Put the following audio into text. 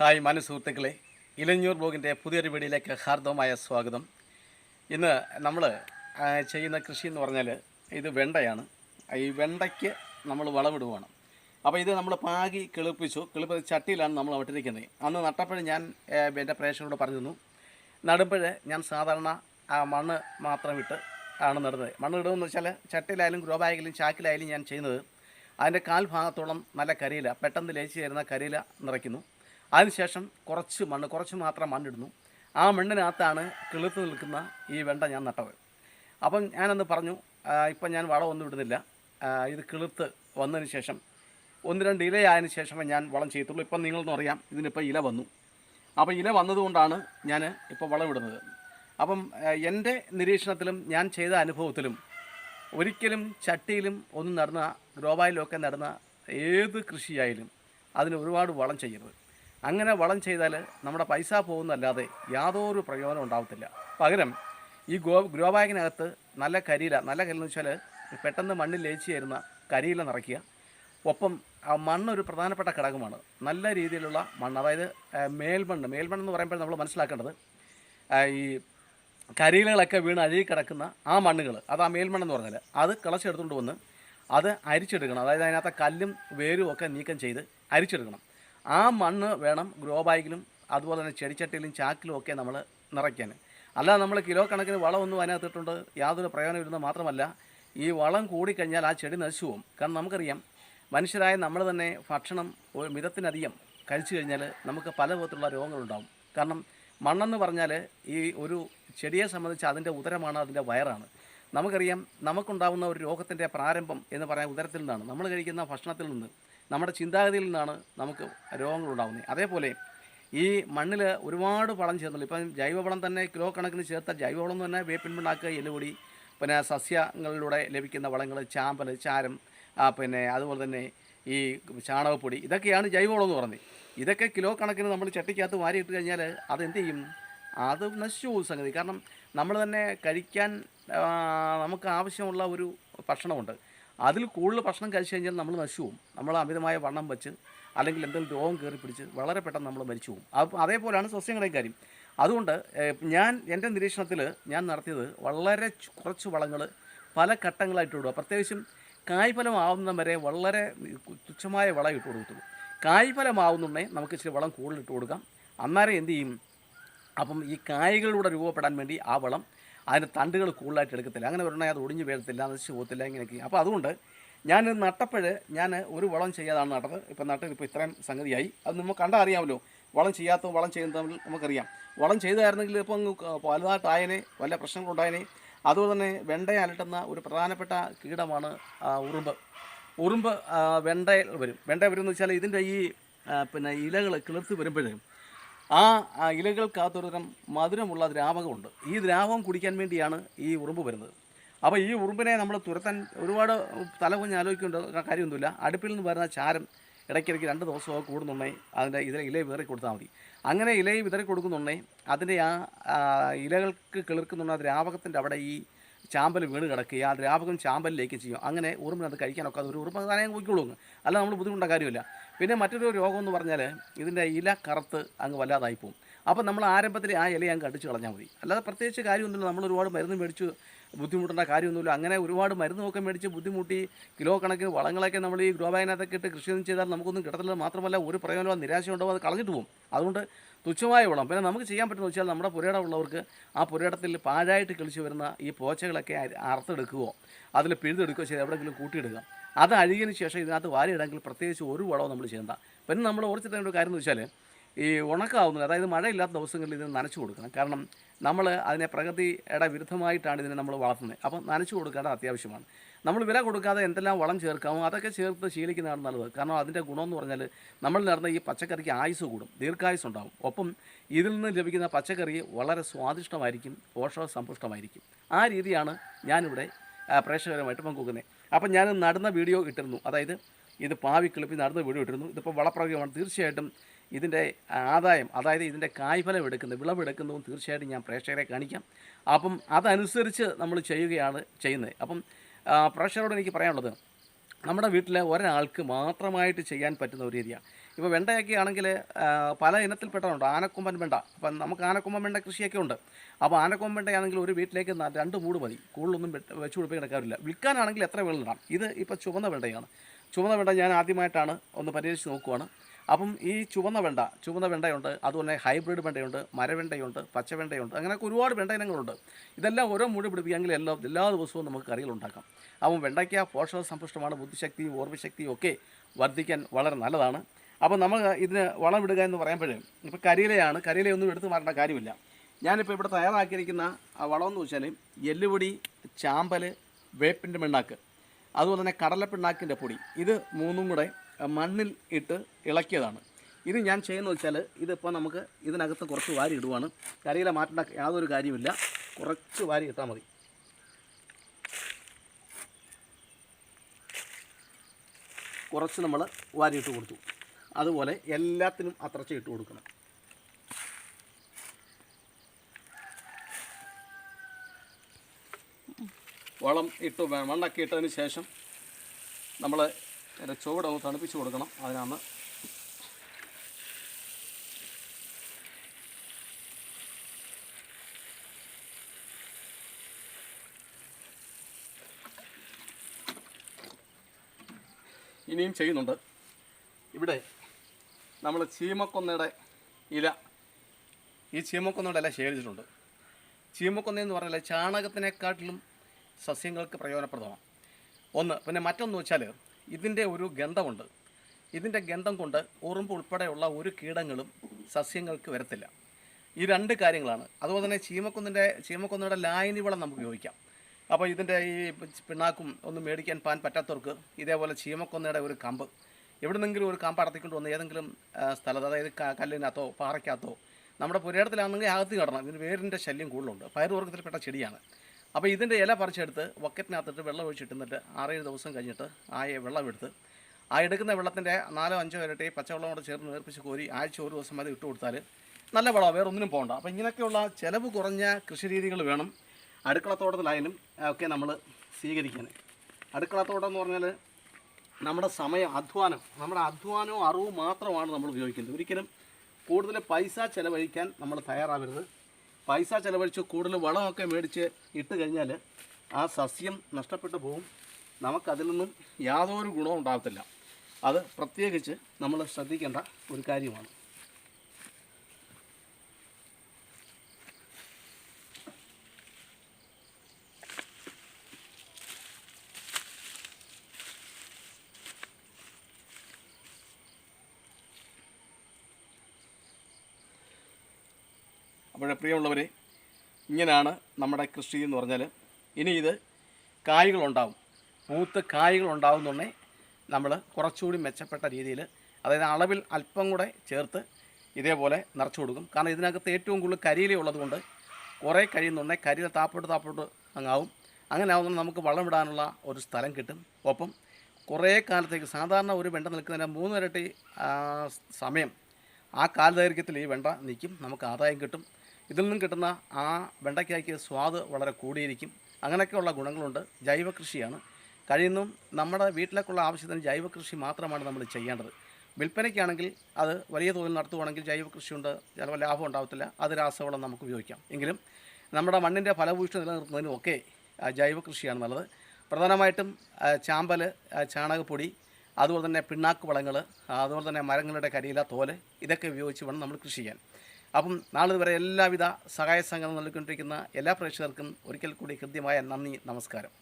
Hi മാന്യ സുഹൃത്തുക്കളെ. ഇലഞ്ഞൂർ ബ്ലോഗിന്റെ പുതിയൊരു വീഡിയോയിലേക്ക് ഹാർദവമായ സ്വാഗതം. ഇന്ന് നമ്മൾ ചെയ്യുന്ന കൃഷി എന്ന് പറഞ്ഞാൽ ഇത് വെണ്ടയാണ്. ഈ വെണ്ടയ്ക്ക് നമ്മൾ വളമിടുവാണ്. അപ്പോൾ ഇത് നമ്മൾ പാകി കിളിപ്പിച്ചു. കിളിപ്പ് ചട്ടിയിലാണ് നമ്മൾ വിട്ടിരിക്കുന്നത് അന്ന് നട്ടപ്പോൾ ഞാൻ എന്റെ പ്രേക്ഷകരോട് പറഞ്ഞിരുന്നു നടുമ്പോൾ ഞാൻ സാധാരണ ആ മണ്ണ് മാത്രം ഇട്ട് ആണ് നടുന്നത്. മണ്ണ് ഇടുമെന്ന് വെച്ചാൽ ചട്ടിയിലായാലും ഗ്രോ ബാഗിലും ചാക്കിലായാലും ഞാൻ ചെയ്യുന്നത്. അതിന്റെ കാൽ ഭാഗത്തോളം നല്ല കരിയില പെട്ടെന്ന് ലയിച്ച് ചേരുന്ന കരിയില നിറയ്ക്കുന്നു. അതിനുശേഷം കുറച്ച് മണ്ണ് കുറച്ച് മാത്രം മണ്ണിടുന്നു. ആ മണ്ണിനകത്താണ് കിളിർത്ത് നിൽക്കുന്ന ഈ വെണ്ട ഞാൻ നട്ടത്. അപ്പം ഞാനന്ന് പറഞ്ഞു ഇപ്പം ഞാൻ വളമൊന്നും ഇടുന്നില്ല. ഇത് കിളിർത്ത് വന്നതിന് ശേഷം ഒന്ന് രണ്ട് ഇലയായതിന് ശേഷമേ ഞാൻ വളം ചെയ്യത്തുള്ളൂ. ഇപ്പം നിങ്ങളൊന്നും അറിയാം ഇതിനിപ്പോൾ ഇല വന്നു. അപ്പോൾ ഇല വന്നതുകൊണ്ടാണ് ഞാൻ ഇപ്പോൾ വളമിടുന്നത് അപ്പം എന്റെ നിരീക്ഷണത്തിലും ഞാൻ ചെയ്ത അനുഭവത്തിലും ഒരിക്കലും ചട്ടിയിലും ഒന്നും നടന്ന ഗ്രോബായിലൊക്കെ നടന്ന ഏത് കൃഷിയായാലും അതിന് ഒരുപാട് വളം ചെയ്യരുത്. അങ്ങനെ വളം ചെയ്താൽ നമ്മുടെ പൈസ പോകുന്നല്ലാതെ യാതൊരു പ്രയോജനം ഉണ്ടാവത്തില്ല. പകരം ഈ ഗോ ഗ്രോ ബാഗിനകത്ത് നല്ല കരിയില നല്ല കരിയിലെന്ന് വെച്ചാൽ പെട്ടെന്ന് മണ്ണിൽ ലയിച്ചു ചേരുന്ന കരിയില നിറയ്ക്കുക. ഒപ്പം ആ മണ്ണ് ഒരു പ്രധാനപ്പെട്ട ഘടകമാണ്. നല്ല രീതിയിലുള്ള മണ്ണ് അതായത് മേൽമണ്ണ്. മേൽമണ്ണ് എന്ന് പറയുമ്പോൾ നമ്മൾ മനസ്സിലാക്കേണ്ടത്. ഈ കരിയിലകളൊക്കെ വീണ് അഴുകി കിടക്കുന്ന ആ മണ്ണുകൾ അത് ആ മേൽമണ്ണെന്ന് പറഞ്ഞാൽ അത് കിളച്ചെടുത്തുകൊണ്ട് വന്ന് അത് അരിച്ചെടുക്കണം. അതായത് അതിനകത്ത് കല്ലും വേരും ഒക്കെ നീക്കം ചെയ്ത് അരിച്ചെടുക്കണം. ആ മണ്ണ് വേണം ഗ്രോ ബാഗിലും അതുപോലെ തന്നെ ചെടിച്ചട്ടിയിലും ചാക്കിലും ഒക്കെ നമ്മൾ നിറയ്ക്കാൻ. അല്ലാതെ നമ്മൾ കിലോ കണക്കിന് വളമൊന്നും അതിനകത്തിട്ടുണ്ട്. യാതൊരു പ്രയോജനമില്ലെന്ന് മാത്രമല്ല ഈ വളം കൂടിക്കഴിഞ്ഞാൽ ആ ചെടി നശിച്ചു പോകും. കാരണം നമുക്കറിയാം മനുഷ്യരായ നമ്മൾ തന്നെ ഭക്ഷണം ഒരു മിതത്തിനധികം കഴിച്ചു കഴിഞ്ഞാൽ നമുക്ക് പല വിധത്തിലുള്ള രോഗങ്ങളുണ്ടാകും കാരണം മണ്ണെന്ന് പറഞ്ഞാൽ ഈ ഒരു ചെടിയെ സംബന്ധിച്ച് അതിന്റെ ഉദരമാണ് അതിന്റെ വയറാണ്. നമുക്കറിയാം നമുക്കുണ്ടാകുന്ന ഒരു രോഗത്തിന്റെ പ്രാരംഭം എന്ന് പറയാൻ ഉദരത്തിൽ നിന്നാണ്. നമ്മൾ കഴിക്കുന്ന ഭക്ഷണത്തിൽ നിന്ന് നമ്മുടെ ചിന്താഗതിയിൽ നിന്നാണ് നമുക്ക് രോഗങ്ങൾ ഉണ്ടാകുന്നത് അതേപോലെ ഈ മണ്ണിൽ ഒരുപാട് വളം ചേർന്നുള്ളൂ ഇപ്പം ജൈവവളം തന്നെ കിലോ കണക്കിന് ചേർത്ത ജൈവവളം പറഞ്ഞാൽ വേപ്പിൻ പിണ്ണാക്ക് എല്ലുപൊടി പിന്നെ സസ്യങ്ങളിലൂടെ ലഭിക്കുന്ന വളങ്ങൾ ചാമ്പൽ ചാരം പിന്നെ അതുപോലെ തന്നെ ഈ ചാണകപ്പൊടി ഇതൊക്കെയാണ് ജൈവവളം എന്ന് പറയുന്നത്. ഇതൊക്കെ കിലോ കണക്കിന് നമ്മൾ ചട്ടിക്കകത്ത് വാരിയിട്ട് കഴിഞ്ഞാൽ അതെന്ത് ചെയ്യും? അത് നശിച്ചു പോകും സംഗതി. കാരണം നമ്മൾ തന്നെ കഴിക്കാൻ നമുക്ക് ആവശ്യമുള്ള ഒരു ഭക്ഷണമുണ്ട്. അതിൽ കൂടുതൽ ഭക്ഷണം കഴിച്ചു കഴിഞ്ഞാൽ നമ്മൾ നശിച്ചു നമ്മൾ അമിതമായ വണ്ണം വെച്ച് അല്ലെങ്കിൽ എന്തെങ്കിലും രോഗം കയറി പിടിച്ച് വളരെ പെട്ടെന്ന് നമ്മൾ മരിച്ചു പോകും അപ്പം അതേപോലെയാണ് സസ്യങ്ങളുടെയും കാര്യം. അതുകൊണ്ട് ഞാൻ എന്റെ നിരീക്ഷണത്തിൽ ഞാൻ നടത്തിയത് വളരെ കുറച്ച് വളങ്ങൾ പല ഘട്ടങ്ങളായിട്ട് ഇടുക. പ്രത്യേകിച്ചും കായ്ഫലമാവുന്ന വരെ വളരെ തുച്ഛമായ വളം ഇട്ട് കൊടുക്കത്തുള്ളൂ കായ്ഫലമാവുന്നുണ്ടെങ്കിൽ നമുക്ക് ഇച്ചിരി വളം കൂടുതൽ ഇട്ട് കൊടുക്കാം അന്നേരം എന്ത് ചെയ്യും? അപ്പം ഈ കായ്കളിലൂടെ രൂപപ്പെടാൻ വേണ്ടി ആ വളം അതിന്റെ തണ്ടുകൾ കൂടുതലായിട്ട് എടുക്കത്തില്ല. അങ്ങനെ പറഞ്ഞാൽ അത് ഒടിഞ്ഞു വീഴത്തില്ല നശിച്ച് പോകത്തില്ല ഇങ്ങനെയൊക്കെ. അപ്പോൾ അതുകൊണ്ട് ഞാൻ നട്ടപ്പോൾ ഞാൻ ഒരു വളം ചെയ്യാതാണ് നട്ടത്. ഇപ്പം നട്ടത് ഇപ്പോൾ ഇത്രയും സംഗതിയായി. അത് നമുക്ക് കണ്ടാൽ അറിയാമല്ലോ. വളം ചെയ്യാത്ത വളം ചെയ്യുന്ന തമ്മിൽ നമുക്കറിയാം. വളം ചെയ്തായിരുന്നെങ്കിൽ ഇപ്പോൾ അങ്ങ് വലുതായിട്ടായനെ വല്ല പ്രശ്നങ്ങളുണ്ടായനെ. അതുപോലെ തന്നെ വെണ്ടയെ അലട്ടുന്ന ഒരു പ്രധാനപ്പെട്ട കീടമാണ് ഉറുമ്പ്. ഉറുമ്പ് വെണ്ടയിൽ വരും. വെണ്ട വരുമെന്ന് വെച്ചാൽ ഇതിന്റെ ഈ പിന്നെ ഇലകൾ കിളിർത്ത് വരുമ്പോഴേ ആ ഇലകൾക്കകത്തൊരുതരം ഇലകൾക്കകത്തൊരു തരം മധുരമുള്ള ദ്രാവകമുണ്ട്. ഈ ദ്രാവകം കുടിക്കാൻ വേണ്ടിയാണ് ഈ ഉറുമ്പ് വരുന്നത്. അപ്പോൾ ഈ ഉറുമ്പിനെ നമ്മൾ തുരത്താൻ ഒരുപാട് തല കുഞ്ഞ് ആലോചിക്കേണ്ട കാര്യമൊന്നുമില്ല. അടുപ്പിൽ നിന്ന് വരുന്ന ചാരം ഇടയ്ക്കിടയ്ക്ക് രണ്ട് ദിവസമൊക്കെ കൂടുന്നുണ്ടെങ്കിൽ അതിന്റെ ഇതിലെ ഇലയെ വിതറി കൊടുത്താൽ മതി. അങ്ങനെ ഇലയെ വിതറി കൊടുക്കുന്നുണ്ടെങ്കിൽ അതിന്റെ ആ ഇലകൾക്ക് കിളിർക്കുന്നുണ്ട് ദ്രാവകത്തിന്റെ അവിടെ ഈ ചാമ്പൽ വീട് കിടക്കുക ആ ദ്രാവകം ചാമ്പലിലേക്ക് ചെയ്യും അങ്ങനെ ഉറുമ്പിനത് കഴിക്കാനൊക്കെ അത് ഒരു ഉറുമ്പ് താനേ പോയിക്കോളൂ. അല്ല നമ്മൾ ബുദ്ധിമുട്ടേണ്ട കാര്യമില്ല. പിന്നെ മറ്റൊരു രോഗം എന്ന് പറഞ്ഞാൽ ഇതിന്റെ ഇല കറുത്ത് അങ്ങ് വല്ലാതായി പോകും അപ്പോൾ നമ്മൾ ആരംഭത്തിൽ ആ ഇല അങ്ങ് കടിച്ച് കളഞ്ഞാൽ മതി. അല്ലാതെ പ്രത്യേകിച്ച് കാര്യമൊന്നുമില്ല. നമ്മൾ ഒരുപാട് മരുന്ന് മേടിച്ച് ബുദ്ധിമുട്ടേണ്ട കാര്യമൊന്നുമില്ല. അങ്ങനെ ഒരുപാട് മരുന്നൊക്കെ മേടിച്ച് ബുദ്ധിമുട്ടി കിലോ കണക്കിന് വളങ്ങളൊക്കെ നമ്മൾ ഈ ഗ്രോ ബാഗിനകത്തൊക്കെ ഇട്ട് കൃഷിയൊന്നും ചെയ്താൽ നമുക്കൊന്നും കിട്ടത്തില്ല. മാത്രമല്ല ഒരു പ്രയോജനമോ നിരാശയുണ്ടോ അത് കളഞ്ഞിട്ട് പോകും അതുകൊണ്ട് തുച്ഛമായ വളം പിന്നെ നമുക്ക് ചെയ്യാൻ പറ്റുന്ന വെച്ചാൽ നമ്മുടെ പുരയിടം ഉള്ളവർക്ക് ആ പുരയിടത്തിൽ പാഴായിട്ട് കളിച്ചു വരുന്ന ഈ പോച്ചകളൊക്കെ അറുത്തെടുക്കുകയോ അതിൽ പിഴുതെടുക്കുകയോ ചെയ്ത് എവിടെയെങ്കിലും കൂട്ടിയിടുക. അത് അഴുകിയതിന് ശേഷം ഇതിനകത്ത് വാരിയിടാമെങ്കിൽ പ്രത്യേകിച്ച് ഒരു വളവും നമ്മൾ ചെയ്യേണ്ട. പിന്നെ നമ്മൾ ഓർച്ചിട്ടേണ്ട ഒരു കാര്യം എന്ന് വെച്ചാൽ ഈ ഉണക്കാവുന്നത് അതായത് മഴയില്ലാത്ത ദിവസങ്ങളിൽ ഇതിന് നനച്ചു കൊടുക്കണം. കാരണം നമ്മൾ അതിനെ പ്രകൃതിയുടെ വിരുദ്ധമായിട്ടാണ് ഇതിനെ നമ്മൾ വളർത്തുന്നത്. അപ്പം നനച്ചു കൊടുക്കേണ്ടത് അത്യാവശ്യമാണ്. നമ്മൾ വില കൊടുക്കാതെ എന്തെല്ലാം വളം ചേർക്കാമോ അതൊക്കെ ചേർത്ത് ശീലിക്കുന്നതാണ് നല്ലത്. കാരണം അതിന്റെ ഗുണമെന്ന് പറഞ്ഞാൽ നമ്മൾ നടന്ന ഈ പച്ചക്കറിക്ക് ആയുസ് കൂടും ദീർഘായുസ് ഉണ്ടാകും ഒപ്പം ഇതിൽ നിന്ന് ലഭിക്കുന്ന പച്ചക്കറി വളരെ സ്വാദിഷ്ടമായിരിക്കും പോഷക സമ്പുഷ്ടമായിരിക്കും. ആ രീതിയാണ് ഞാനിവിടെ പ്രേക്ഷകരമായിട്ട് പങ്കുവെക്കുന്നത്. അപ്പം ഞാൻ നടന്ന വീഡിയോ ഇട്ടിരുന്നു. അതായത് ഇത് പാവി കിളിപ്പി നടന്ന വീഡിയോ ഇട്ടിരുന്നു. ഇതിപ്പോൾ വളപ്രയോഗമാണ്. തീർച്ചയായിട്ടും ഇതിന്റെ ആദായം അതായത് ഇതിന്റെ കായ്ഫലം എടുക്കുന്നത് വിളവെടുക്കുന്നതും തീർച്ചയായിട്ടും ഞാൻ പ്രേക്ഷകരെ കാണിക്കാം. അപ്പം അതനുസരിച്ച് നമ്മൾ ചെയ്യുകയാണ് ചെയ്യുന്നത്. അപ്പം പ്രേക്ഷകരോട് എനിക്ക് പറയാനുള്ളത് നമ്മുടെ വീട്ടിലെ ഒരാൾക്ക് മാത്രമായിട്ട് ചെയ്യാൻ പറ്റുന്ന ഒരു ഏരിയ ഇപ്പോൾ വെണ്ടയൊക്കെ ആണെങ്കിൽ പല ഇനത്തിൽപ്പെട്ടതുണ്ട് ആനക്കൊമ്പൻ വെണ്ട. അപ്പം നമുക്ക് ആനക്കൊമ്പൻ വെണ്ട കൃഷിയൊക്കെ ഉണ്ട്. അപ്പോൾ ആനക്കൊമ്പൻ വെണ്ടയാണെങ്കിൽ ഒരു വീട്ടിലേക്ക് രണ്ട് മൂട് മതി. കൂടുതലൊന്നും വെച്ച് പിടിപ്പിക്കാൻ കാര്യമില്ല വിൽക്കാനാണെങ്കിൽ എത്ര വെള്ളം ഇത് ഇപ്പോൾ ചുവന്ന വെണ്ടയാണ്. ചുവന്ന വെണ്ട ഞാൻ ആദ്യമായിട്ടാണ് ഒന്ന് പരിഹരിച്ച് നോക്കുവാണ്. അപ്പം ഈ ചുവന്ന വെണ്ട ചുവന്ന വെണ്ടയുണ്ട് അതുപോലെ ഹൈബ്രിഡ് വെണ്ടയുണ്ട് മരവെണ്ടയുണ്ട് പച്ചവെണ്ടയുണ്ട് അങ്ങനെയൊക്കെ ഒരുപാട് വെണ്ട ഇനങ്ങളുണ്ട്. ഇതെല്ലാം ഓരോ മൂടി പിടിപ്പിക്കുകയെങ്കിൽ എല്ലാ എല്ലാ ദിവസവും നമുക്ക് കറികൾ ഉണ്ടാക്കാം. അപ്പം വെണ്ടയ്ക്ക പോഷക സമ്പുഷ്ടമാണ് ബുദ്ധിശക്തിയും ഓർമ്മശക്തിയും ഒക്കെ വർദ്ധിക്കാൻ വളരെ നല്ലതാണ്. അപ്പോൾ നമ്മൾ ഇതിന് വളം ഇടുക എന്ന് പറയുമ്പോഴേ ഇപ്പോൾ കരിയിലയാണ് കരിയിലയൊന്നും എടുത്തു മാറേണ്ട കാര്യമില്ല. ഞാനിപ്പോൾ ഇവിടെ തയ്യാറാക്കിയിരിക്കുന്ന വളമെന്ന് വെച്ചാൽ എല്ലുപൊടി ചാമ്പൽ വേപ്പിന്റെ പിണ്ണാക്ക് അതുപോലെ തന്നെ കടലപ്പിണ്ണാക്കിന്റെ പൊടി. ഇത് മൂന്നും കൂടെ മണ്ണിൽ ഇട്ട് ഇളക്കിയതാണ്. ഇത് ഞാൻ ചെയ്യുന്നത് വെച്ചാൽ ഇതിപ്പോൾ നമുക്ക് ഇതിനകത്ത് കുറച്ച് വാരി ഇടുവാണ്. കരിയില മാറ്റേണ്ട യാതൊരു കാര്യമില്ല കുറച്ച് വാരി ഇട്ടാൽ മതി. കുറച്ച് നമ്മൾ വാരി ഇട്ട് കൊടുത്തു. അതുപോലെ എല്ലാത്തിനും അത്രച്ച് ഇട്ട് കൊടുക്കണം. വളം ഇട്ട് മണ്ണൊക്കെ ഇട്ടതിന് ശേഷം നമ്മൾ അതിന്റെ ചുവടൊന്ന് തണുപ്പിച്ച് കൊടുക്കണം അതിനാണ് ഇനിയും ചെയ്യുന്നുണ്ട്. ഇവിടെ നമ്മൾ ചീമക്കൊന്നയുടെ ഇല ഈ ചീമക്കൊന്നയുടെ ഇല ശേഖരിച്ചിട്ടുണ്ട്. ചീമക്കൊന്ന എന്ന് പറഞ്ഞാൽ ചാണകത്തിനെക്കാട്ടിലും സസ്യങ്ങൾക്ക് പ്രയോജനപ്രദമാണ്. ഒന്ന് പിന്നെ മറ്റൊന്ന് വെച്ചാൽ ഇതിന്റെ ഒരു ഗന്ധമുണ്ട്. ഇതിന്റെ ഗന്ധം കൊണ്ട് ഉറുമ്പ് ഉൾപ്പെടെയുള്ള ഒരു കീടങ്ങളും സസ്യങ്ങൾക്ക് വരത്തില്ല. ഈ രണ്ട് കാര്യങ്ങളാണ്. അതുപോലെ തന്നെ ചീമക്കുന്നിന്റെ ചീമക്കുന്നിന്റെ ലായനി വളം നമുക്ക് ഉപയോഗിക്കാം. അപ്പോൾ ഇതിന്റെ ഈ പിണ്ണാക്കും ഒന്നും മേടിക്കാൻ പാൻ പറ്റാത്തവർക്ക് ഇതേപോലെ ചീമക്കൊന്നയുടെ ഒരു കമ്പ് എവിടുന്നെങ്കിലും ഒരു കമ്പ് അടത്തിക്കൊണ്ട് വന്ന് ഏതെങ്കിലും സ്ഥലത്ത് അതായത് കല്ലിനകത്തോ പാറയ്ക്കകത്തോ നമ്മുടെ പുരയിടത്തിലാണെങ്കിൽ അകത്ത് കിടണം ഇതിന് വേരിന്റെ ശല്യം കൂടുതലുണ്ട്. പയറുവർഗത്തിൽപ്പെട്ട ചെടിയാണ്. അപ്പോൾ ഇതിന്റെ ഇല പറിച്ചെടുത്ത് വക്കറ്റിനകത്തിട്ട് വെള്ളം ഒഴിച്ചിട്ടുന്നിട്ട് ആറേഴ് ദിവസം കഴിഞ്ഞിട്ട് ആ വെള്ളം എടുത്ത് ആ എടുക്കുന്ന വെള്ളത്തിന്റെ നാലോ അഞ്ചോ ഇരട്ടി പച്ചവെള്ളം കൂടെ ചേർന്ന് നേർപ്പിച്ച് കോരി ആഴ്ച ഒരു ദിവസം വരെ ഇട്ട് കൊടുത്താൽ നല്ല വളമാണ് വേറെ ഒന്നിനും പോകണ്ട അപ്പോൾ ഇങ്ങനെയൊക്കെയുള്ള ചിലവ് കുറഞ്ഞ കൃഷി രീതികൾ വേണം അടുക്കളത്തോട്ടത്തിലായാലും ഒക്കെ നമ്മൾ സ്വീകരിക്കാൻ അടുക്കളത്തോട്ടം എന്ന് പറഞ്ഞാൽ നമ്മുടെ സമയം അധ്വാനം. നമ്മുടെ അധ്വാനവും അറിവും മാത്രമാണ് നമ്മൾ ഉപയോഗിക്കുന്നത്. ഒരിക്കലും കൂടുതൽ പൈസ ചിലവഴിക്കാൻ നമ്മൾ തയ്യാറാവരുത്. പൈസ ചിലവഴിച്ച് കൂടുതൽ വളമൊക്കെ മേടിച്ച് ഇട്ട് കഴിഞ്ഞാൽ ആ സസ്യം നഷ്ടപ്പെട്ടു പോകും. നമുക്കതിൽ നിന്നും യാതൊരു ഗുണവും ഉണ്ടാകത്തില്ല. അത് പ്രത്യേകിച്ച് നമ്മൾ ശ്രദ്ധിക്കേണ്ട ഒരു കാര്യമാണ്. അപ്പോൾ പ്രിയമുള്ളവരെ ഇങ്ങനെയാണ് നമ്മുടെ കൃഷി എന്ന് പറഞ്ഞാൽ ഇനി ഇത് കായ്കളുണ്ടാവും. മൂത്ത് കായ്കളുണ്ടാവുന്നുണ്ടേ നമ്മൾ കുറച്ചുകൂടി മെച്ചപ്പെട്ട രീതിയിൽ അതായത് അളവിൽ അല്പം കൂടെ ചേർത്ത് ഇതേപോലെ നിറച്ചു കൊടുക്കും. കാരണം ഇതിനകത്ത് ഏറ്റവും കൂടുതൽ കരിയില ഉള്ളതുകൊണ്ട് കുറേ കഴിയുന്നുണ്ടെങ്കിൽ കരിയില താപ്പോട്ട് താപ്പോട്ട് അങ്ങാവും. അങ്ങനെ ആവുന്ന നമുക്ക് വളമിടാനുള്ള ഒരു സ്ഥലം കിട്ടും. ഒപ്പം കുറേ കാലത്തേക്ക് സാധാരണ ഒരു വെണ്ട നിൽക്കുന്നതിന് മൂന്നിരട്ടി സമയം ആ കാലദൈർഘ്യത്തിൽ ഈ വെണ്ട നിൽക്കും. നമുക്ക് ആദായം കിട്ടും. ഇതിൽ നിന്നും കിട്ടുന്ന ആ വെണ്ടയ്ക്കായ്ക്ക് സ്വാദ് വളരെ കൂടിയിരിക്കും. അങ്ങനെയൊക്കെയുള്ള ഗുണങ്ങളുണ്ട്. ജൈവ കൃഷിയാണ്. കഴിയുന്നും നമ്മുടെ വീട്ടിലേക്കുള്ള ആവശ്യത്തിന് ജൈവ കൃഷി മാത്രമാണ് നമ്മൾ ചെയ്യേണ്ടത്. വിൽപ്പനയ്ക്കാണെങ്കിൽ അത് വലിയ തോതിൽ നടത്തുവാണെങ്കിൽ ജൈവ കൃഷിയുണ്ട്. ചിലപ്പോൾ ലാഭം ഉണ്ടാകത്തില്ല അത് രാസവളം നമുക്ക് ഉപയോഗിക്കാം. എങ്കിലും നമ്മുടെ മണ്ണിന്റെ ഫലഭൂഷ്ടി നിലനിർത്തുന്നതിനും ഒക്കെ ആ, ജൈവ കൃഷിയാണ് നല്ലത്. പ്രധാനമായിട്ടും ചാമ്പൽ ചാണകപ്പൊടി അതുപോലെ തന്നെ പിണ്ണാക്ക് വളങ്ങൾ അതുപോലെ തന്നെ മരങ്ങളുടെ കരിയില തോൽ ഇതൊക്കെ ഉപയോഗിച്ച് വേണം നമ്മൾ കൃഷി ചെയ്യാൻ. അപ്പം നാളെ വരെ എല്ലാവിധ സഹായ സംഘം നൽകിക്കൊണ്ടിരിക്കുന്ന എല്ലാ പ്രേക്ഷകർക്കും ഒരിക്കൽ കൂടി ഹൃദ്യമായ നന്ദി നമസ്കാരം.